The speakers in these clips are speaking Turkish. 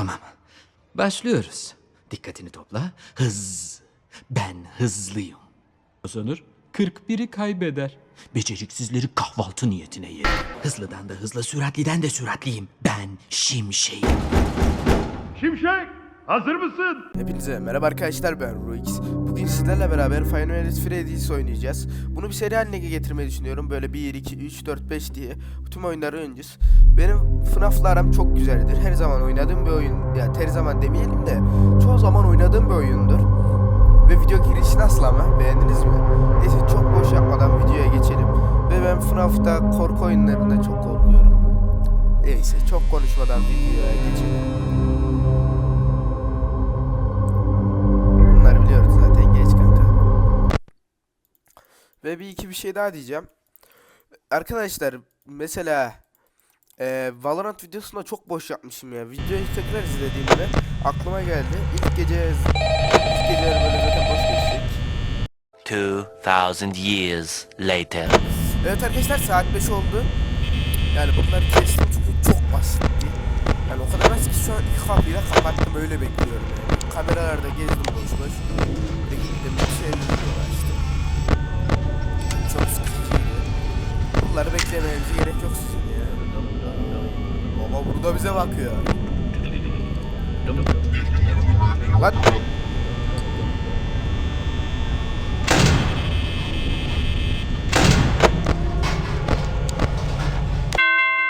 Tamam. Başlıyoruz. Dikkatini topla. Hız. Ben hızlıyım. Kazanır, 41'i kaybeder. Beceriksizleri kahvaltı niyetine yerim. Hızlıdan da hızlı, süratliden de süratliyim. Ben şimşeğim. Şimşek hazır mısın? Hepinize merhaba arkadaşlar ben Ruix. Bugün sizlerle beraber Final Fantasy Freddy's oynayacağız. Bunu bir seri haline getirmeyi düşünüyorum. Böyle 1, 2, 3, 4, 5 diye tüm oyunları oynayacağız. Benim FNAF'la aram çok güzeldir. Her zaman oynadığım bir oyun. Yani her zaman demeyelim de çoğu zaman oynadığım bir oyundur. Ve video girişi nasıl ama? Beğendiniz mi? Neyse çok boş yapmadan videoya geçelim. Ve ben FNAF'ta korku oyunlarında çok korkuyorum. Neyse çok konuşmadan videoya geçelim. Ve bir iki bir şey daha diyeceğim. Arkadaşlar mesela e, Valorant videosunda çok boş yapmışım ya. Videoyu tekrar izlediğimde aklıma geldi. İlk gece ilk geceler böyle zaten boş geçecek. 2000 years later. Evet arkadaşlar saat 5 oldu. Yani bunları kestim çünkü çok basitti. Yani o kadar basit ki şu an ilk kapıyı da kapattım öyle bekliyorum yani. Kameralarda gezdim boş boş. Bir gittim bir şeyler uğraştım. Çok sıkıcıydı. Bunları beklemenize gerek yok sizin ya. Baba burada bize bakıyor. Lan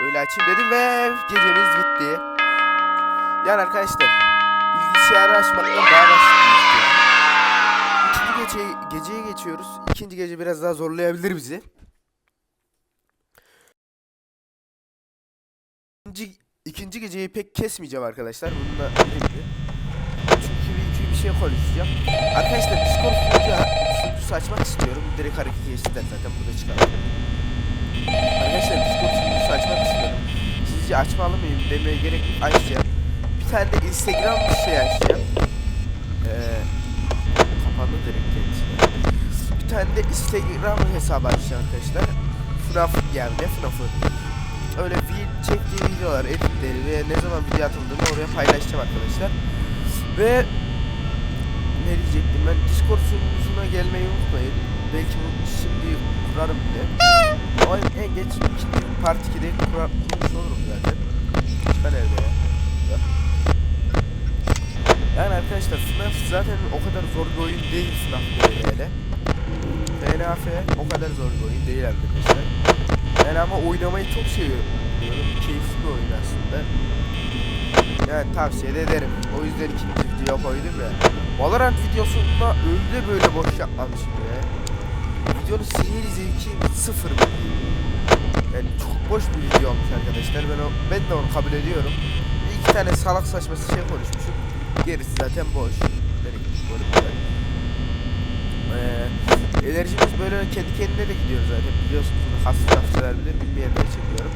Öyle açayım dedim ve gecemiz bitti. Yani arkadaşlar bilgisayarı açmaktan daha basit gece, geceye geçiyoruz. İkinci gece biraz daha zorlayabilir bizi. İkinci, ikinci geceyi pek kesmeyeceğim arkadaşlar. Bununla ilgili. Çünkü bir, bir şey konuşacağım. Arkadaşlar Discord sunucu, sunucusu açmak istiyorum. Direkt hareket geçtiler zaten burada çıkardım. Arkadaşlar Discord sunucusu açmak istiyorum. Sizce açmalı mıyım demeye gerek yok. Açacağım. Bir tane de Instagram bir şey açacağım. Ee, kapandı direkt tane de Instagram hesabı açacağım arkadaşlar. FNAF ne FNAF'ı. Öyle bir çektiği videolar, editleri ve ne zaman video atıldığını oraya paylaşacağım arkadaşlar. Ve ne diyecektim ben Discord sunucusuna gelmeyi unutmayın. Belki bu şimdi kurarım bile. O en, geç ikinci part 2'de kurar, kurmuş olurum zaten. Ben evde. Ya. Yani arkadaşlar FNAF zaten o kadar zor bir oyun değil FNAF böyle hele. FNAF o kadar zor bir oyun değil arkadaşlar. Yani ama oynamayı çok seviyorum. Keyifli bir oyun aslında. Yani tavsiye de ederim. O yüzden ikinci video koydum ya. Valorant videosunda öyle böyle boş yapmamışım ya. Videonun seyir zevki sıfır mı? Yani çok boş bir video olmuş arkadaşlar. Ben, o, ben de onu kabul ediyorum. Bir iki tane salak saçması şey konuşmuşum. Gerisi zaten boş. Nereye böyle böyle. Ee, enerjimiz böyle kendi kendine de gidiyor zaten biliyorsunuz bunu hasta lafçılar bilir bilmeyenler çekiyorum.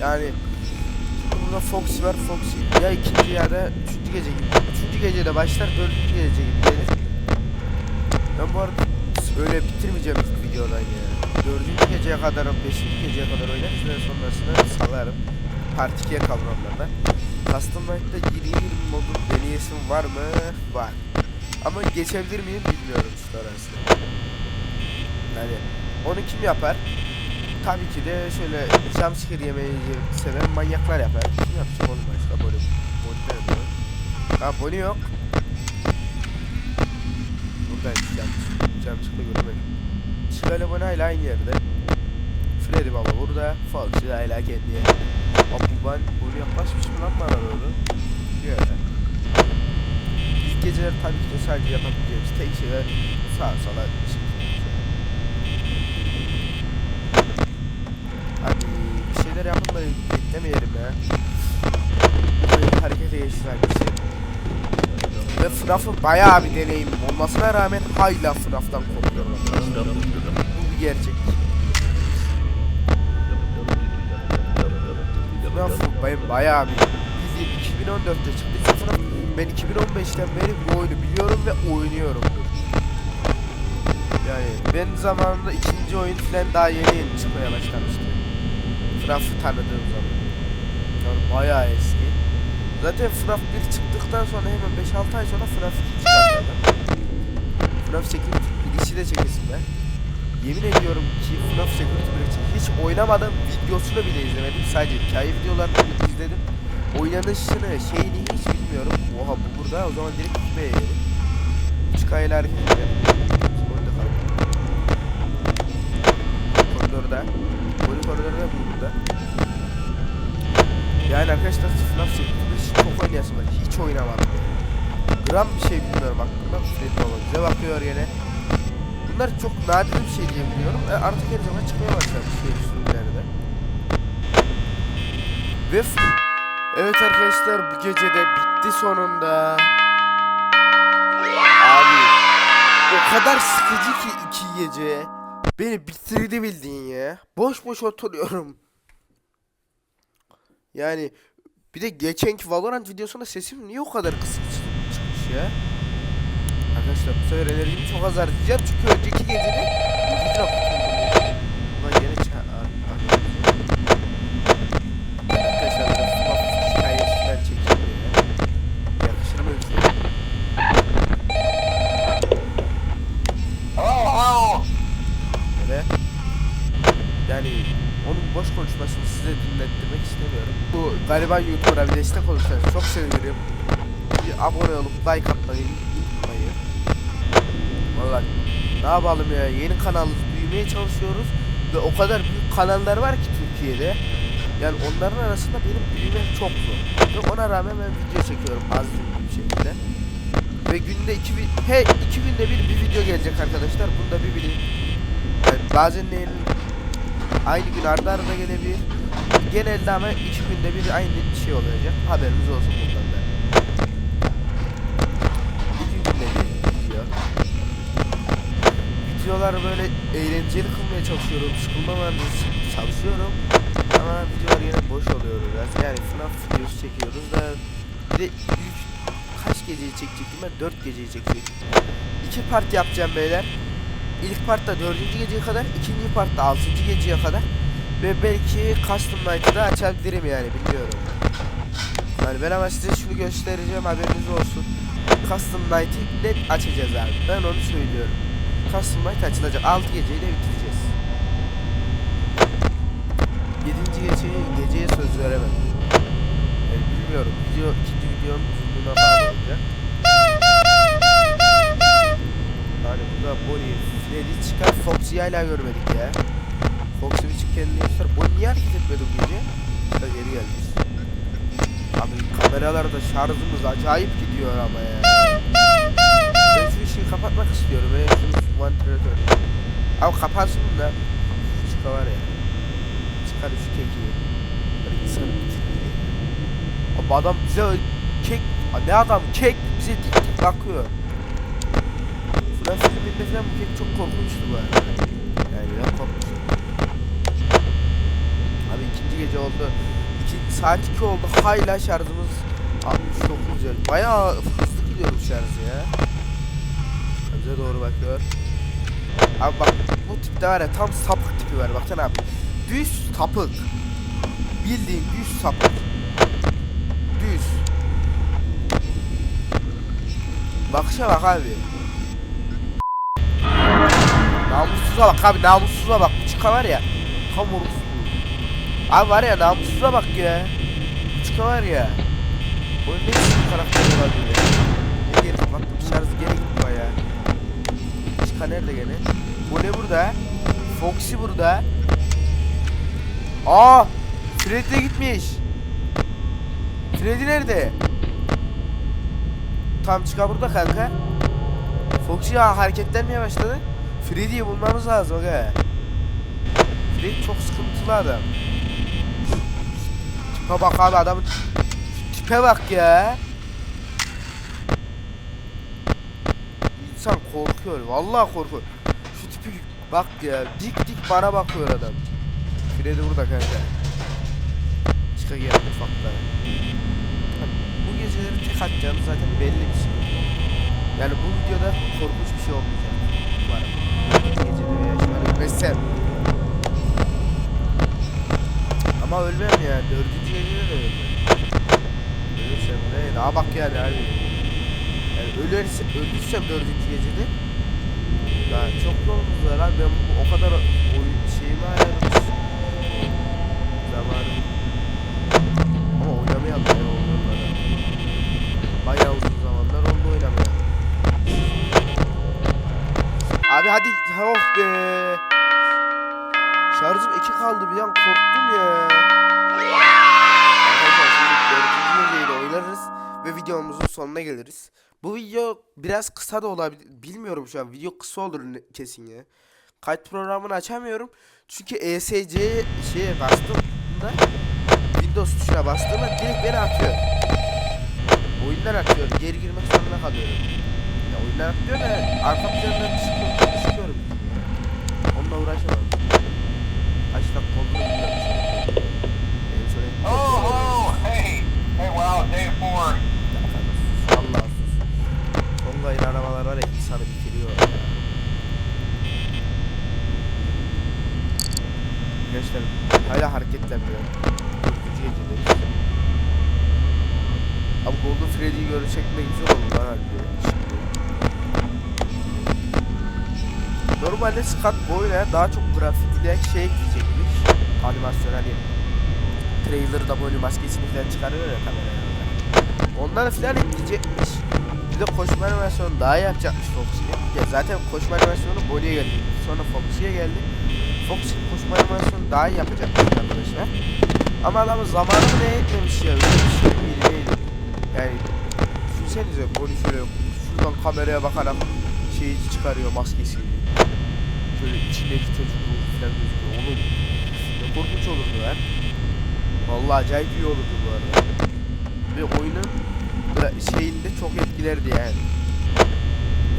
Yani burada Foxy var Foxy ya ikinci ya da üçüncü gece gibi. Üçüncü gecede başlar dördüncü gece gibi gelir. Ben bu arada öyle bitirmeyeceğim videodan ya. Dördüncü geceye kadar, beşinci geceye kadar oynarız ve sonrasında salarım. Part 2'ye kavramlarda. Custom Night'ta 20 modun deneyesim var mı? Var. Ama geçebilir miyim bilmiyorum orası. Yani onu kim yapar? Tabii ki de şöyle jumpscare yemeyi seven manyaklar yapar. Kim yapacak onu başka? Bonnie. Bonnie nerede? Ha Bonnie yok. Buradaymış yanlış. Jumpscare'ı göremedim. İle Bonnie hala aynı yerde. Freddy baba burada. Foxy hala kendi yerinde. Abi ben Bonnie yaklaşmış mı lan bana doğru? Diyor. İlk geceler tabii ki de sadece yapabileceğimiz tek şeyler sağa sola. Hadi bir şeyler yapın da beklemeyelim ya. Böyle harekete geçti hangisi. Ve FNAF'ın bayağı bir deneyim olmasına rağmen hala FNAF'tan korkuyorum. Bu bir gerçek. FNAF bayağı bir bildiğim 2014'te çıktı FNAF. Ben 2015'ten beri bu oyunu biliyorum ve oynuyorum. Yani ben zamanında ikinci oyun falan daha yeni yeni çıkmaya başlamıştı. FNAF'ı tanıdığım zaman. Yani bayağı eski. Zaten FNAF 1 çıktıktan sonra hemen 5-6 ay sonra FNAF 2 çıkardı adam. FNAF Security birisi de çekesin ben. Yemin ediyorum ki FNAF Security Breach'i hiç oynamadım videosunu bile izlemedim. Sadece hikaye videolarını izledim. Oynanışını, şeyini hiç bilmiyorum. Oha bu burada o zaman direkt gitmeye yerim. Edelim. Orada kalın. Koridorda. Oyun koridorda bu burada. Yani arkadaşlar FNAF Security Breach çok oynayasım var. Hiç oynamadım. Gram bir şey bilmiyorum hakkında. Freddy Baba bize bakıyor yine. Bunlar çok nadir bir şey diye biliyorum. E, artık her zaman çıkmaya başladı şey sürümlerde. Ve Evet arkadaşlar bu gece de bitti sonunda. Abi o kadar sıkıcı ki iki gece. Beni bitirdi bildiğin ya. Boş boş oturuyorum. Yani bir de geçenki Valorant videosunda sesim niye o kadar kısık çı- çıkmış ya? Arkadaşlar bu sefer enerjimi çok az harcayacağım çünkü önceki gecede ucuzla kurtuldum. Ulan yine ça... ar- ar- Arkadaşlar bir de FNAF hikayesinden çekildi ya. Yakışır mı bize? Böyle. Yani onun boş konuşmasını size dinlettirmek istemiyorum. Bu gariban YouTuber'a bir destek olursanız çok sevinirim. Bir abone olup like atmayı unutmayın. Vallahi ne yapalım ya yeni kanalımız büyümeye çalışıyoruz ve o kadar büyük kanallar var ki Türkiye'de. Yani onların arasında benim büyümem çok zor. Ve ona rağmen ben video çekiyorum az bir şekilde. Ve günde iki, he, iki günde bir bir video gelecek arkadaşlar. Bunu da bir bilin. Yani bazen de aynı gün arda arda gelebilir. Genelde ama iki günde bir aynı şey olacak. Haberiniz olsun bundan da. İki günde bir video. Videoları böyle eğlenceli kılmaya çalışıyorum. Sıkılmamanızı çalışıyorum. Ama videolar yine boş oluyor biraz. Yani FNAF videosu çekiyoruz da bir de ilk kaç geceyi çekecektim ben? 4 geceyi çekecektim. İki part yapacağım beyler. İlk partta dördüncü geceye kadar, ikinci partta altıncı geceye kadar ve belki Custom Night'ı da açabilirim yani bilmiyorum. Yani ben ama size şunu göstereceğim haberiniz olsun. Custom Night'ı net açacağız abi. Ben onu söylüyorum. Custom Night açılacak. 6 geceyi de bitireceğiz. 7. geceye, geceye söz veremem. Yani bilmiyorum. Video, ikinci videonun uzunluğuna bağlı. Yani burada Bonnie, Freddy çıkar, Foxy'yi hala görmedik ya. Bir çık kendini göster. Bonnie niye hareket etmedi bu gece? Da geri gelmiş. Abi kameralarda şarjımız acayip gidiyor ama ya. Ben işi kapatmak istiyorum. Ben şunu vantilatör. Abi kapansın da. Çıka var ya. Çıkar şu keki. Böyle insanı bitiriyor. Abi adam bize kek... Ne adam kek bize dik dik bakıyor. Filminde falan bu kek çok korkunçtu bu arada. Yani ben korkmuştum. İkinci gece oldu. İki, saat 2 oldu. Hala şarjımız 69 ya. Bayağı hızlı gidiyorum şarjı ya. Bize doğru bakıyor. Abi bak bu tipte var ya tam sapık tipi var. Baksana abi. Düz sapık. Bildiğin düz sapık. Düz. Bakışa bak abi. Namussuza bak abi namussuza bak. Bu çıka var ya. Tam orospu. Abi var ya namussuza bak ya. Bu çıka var ya. O ne biçim karakter olabilir? Ne geri kapattım şarjı geri gitti baya. Çıka nerede gene? Bu ne burada? Foxy burada. Aa! Freddy de gitmiş. Freddy nerede? Tam çıka burada kanka. Foxy ya hareketlenmeye başladı. Freddy'yi bulmamız lazım aga. Freddy çok sıkıntılı adam. Tipe bak abi adamın tipe bak ya. İnsan korkuyor. Vallahi korkuyor. Şu tipi bak ya. Dik dik bana bakıyor adam. Freddy burada kanka. Çıka gel mutfakta. Bu geceleri tek atacağım zaten belli bir şey. Yani bu videoda korkunç bir şey olmayacak. Umarım. Şu an ölmezsem. Ama ölmem ya. Dördüncü gecede de ölmem. Ölürsem yapacağım ne? Daha bak yani abi. Yani ölürsem, ölürsem dördüncü gecede. Ya çok yolumuz var abi. Ben bu, o kadar oyun şeyimi ayarlamış zamanım. Ama oynamayalım ya oyunları bayağı uzun zamanlar oldu oynamayalım abi hadi oh be. Şarjım iki kaldı bir an korktum ya. Arkadaşlar şimdi dördüncü geceyi de oynarız ve videomuzun sonuna geliriz. Bu video biraz kısa da olabilir. Bilmiyorum şu an video kısa olur kesin ya. Kayıt programını açamıyorum. Çünkü ESC şeye bastığımda Windows tuşuna bastığımda direkt beni atıyor. Oyundan atıyor. Geri girmek zorunda kalıyorum. Ya oyundan atıyor da arka plandan çıkıyorum. Onunla uğraşamam. Kaç dakika olduğunu bilmiyorum. şu an. Benim şöyle- Oh, oh, hey, hey, wow, day four. Allah sus. Son gayri arabalar var ya insanı bitiriyor ya. Gençler hala hareketlenmiyor. Dördüncü gecedeyiz. Abi Golden Freddy'yi görecek ne güzel olur lan harbi. Şimdi. Normalde Scott Boy'la daha çok grafikle şey ekleyecekmiş. Animasyon hani trailer'da böyle maskesini falan çıkarıyor ya kameraya. Onları filan ekleyecekmiş. Bir de koşma animasyonu daha yapacakmış Foxy. Ya zaten koşma animasyonu Bonnie'ye geldi. Sonra Foxy'ye geldi. Foxy koşma animasyonu daha iyi yapacakmış arkadaşlar. Ama adamın zamanını ne etmemiş ya. Öyle bir şey değil değil. Yani düşünsenize Bonnie şöyle şuradan kameraya bakarak şeyi çıkarıyor maskesi. Şöyle içindeki çocuk ruhu falan gözüküyor. Oğlum ne korkunç olurdu lan. Vallahi acayip iyi olurdu bu arada ve oyunun gra- şeyinde çok etkilerdi yani.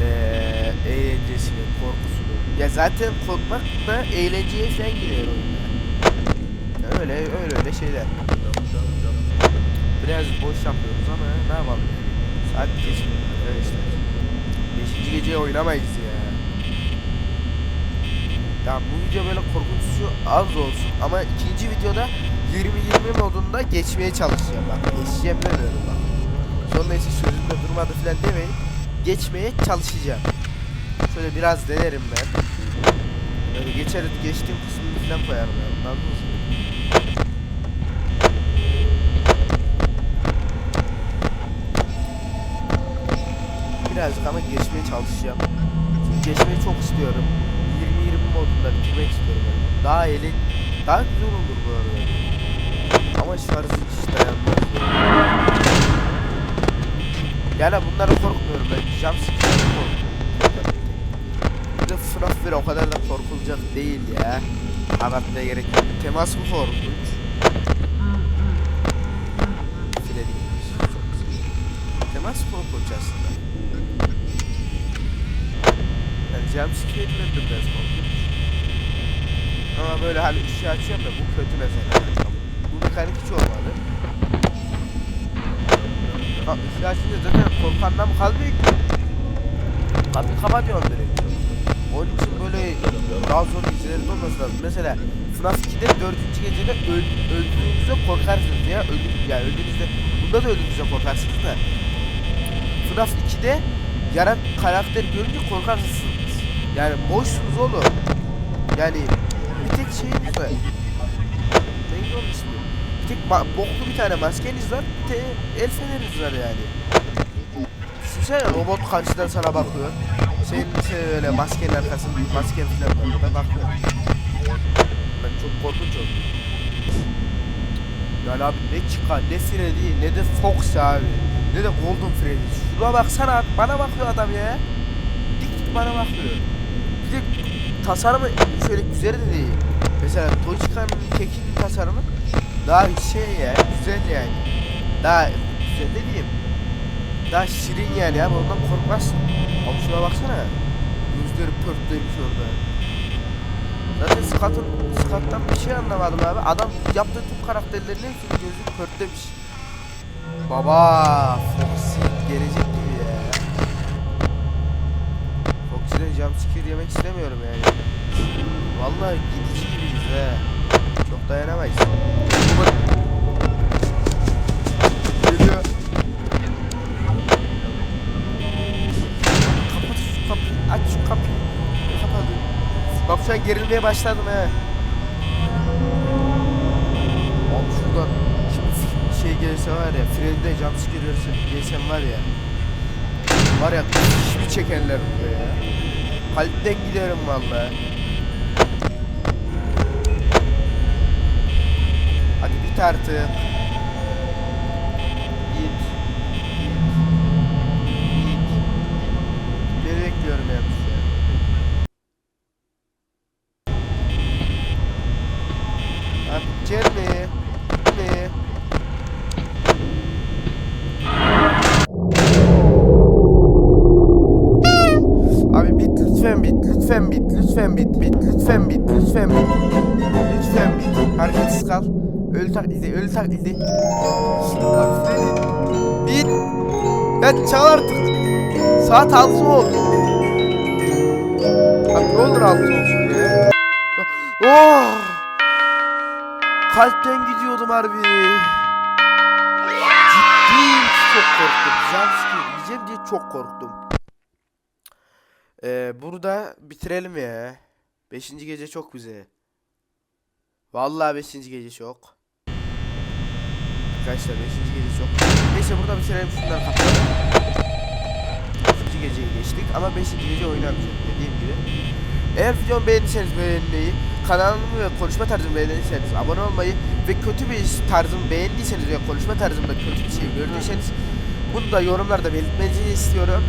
Eee eğlencesini, korkusunu. Ya zaten korkmak da eğlenceye falan giriyor oyunda. Ya öyle öyle öyle şeyler. Biraz boş yapıyoruz ama ne yapalım yani. Saat geçmiyor arkadaşlar. Beşinci gece oynamayız ya. Ya bu video böyle korkunçsu az olsun ama ikinci videoda 20-20 modunda geçmeye çalışacağım bak. Geçeceğim demiyorum bak. Sonra ise sözümde durmadı filan demeyin. Geçmeye çalışacağım. Şöyle biraz denerim ben. Böyle geçer geçtiğim kısmını filan koyarım yani. Anladınız mı? Birazcık ama geçmeye çalışacağım. Çünkü geçmeyi çok istiyorum. 20-20 modunda bitirmek istiyorum. Yani. Daha eli daha güzel olur bu arada. Ama şarjı hiç dayanmaz. Yani bunlara korkmuyorum ben. Jumpscare'e korkuyorum. Bir de FNAF 1 o kadar da korkulacak değil ya. Abartmaya gerek yok. Temas mı korkunç? Çok güzel. Temas korkunç aslında. Yani jumpscare'ler de biraz korkunç. Ama böyle hani işi açıyorum da bu kötü mesela. Bu mekanik hiç olmadı. Ha, ışığı açınca zaten korkandan kalmıyor ki. Kapıyı kapatıyorum direkt. Onun için böyle daha zor geceleri olması lazım. Mesela FNAF 2'de 4. gecede öl, öldüğünüzde korkarsınız ya. Öldü, yani öldüğünüzde, bunda da öldüğünüzde korkarsınız da. FNAF 2'de yaran karakter görünce korkarsınız. Yani boşsunuz oğlum. Yani bir tek şeyiniz var. Neydi? Bir tek boklu bir tane maskeniz var. Bir de el feneriniz var yani. Düşünsene robot karşıdan sana bakıyor. Senin şey öyle maskenin arkasında masken falan var. Burada bakıyor. Ben çok korkunç oldum. Yani abi ne çıkar ne Freddy ne de Fox abi. Ne de Golden Freddy. Şuna baksana bana bakıyor adam ya. Dik dik bana bakıyor. Bir de tasarımı şöyle güzel de değil. Mesela Dogecoin'in kekin tasarımı daha şey ya güzel yani. Daha güzel de diyeyim. Daha şirin yani abi ondan korkmazsın. Ama şuna baksana. Gözleri pörtlemiş orada. Zaten Scott'ın Scott'tan bir şey anlamadım abi. Adam yaptığı tüm karakterlerin hepsinin gözü pörtlemiş. Baba Foxy gelecek gibi ya. Foxy'den jumpscare yemek istemiyorum yani. Vallahi ve çok dayanamayız. Geliyor. Kapat şu kapıyı. Aç şu kapıyı. Bak şu an gerilmeye başladım he. Abi şuradan şimdi şey gelirse var ya Freddy'de jumpscare gelirse gelsem var ya Var ya hiçbir çekenler buraya ya. Kalpten giderim vallahi. Hadi bit artık. Git. Git. Git. Beni bekliyorum yalnız ya. Abi gel mi? Mi? Abi bit lütfen bit lütfen bit lütfen bit bit lütfen bit lütfen bit lütfen bit. Hareketsiz kal. Ölü taklidi ölü taklidi bit. Ya çal artık. Saat altı oldu? Abi ne olur altı olsun ya. Oh! Kalpten gidiyordum harbi. Ciddiyim çok korktum. Jumpscare yiyeceğim diye çok korktum ee, burada bitirelim ya. Beşinci gece çok güzel. Vallahi beşinci gece çok. Arkadaşlar beşinci gece çok. Neyse burada bitirelim şunları kapatalım. Beşinci geceye geçtik ama beşinci gece oynamayacağım dediğim gibi. Eğer videomu beğendiyseniz beğenmeyi, kanalımı ve konuşma tarzımı beğendiyseniz abone olmayı ve kötü bir tarzımı beğendiyseniz ve konuşma tarzımda kötü bir şey gördüyseniz bunu da yorumlarda belirtmenizi istiyorum.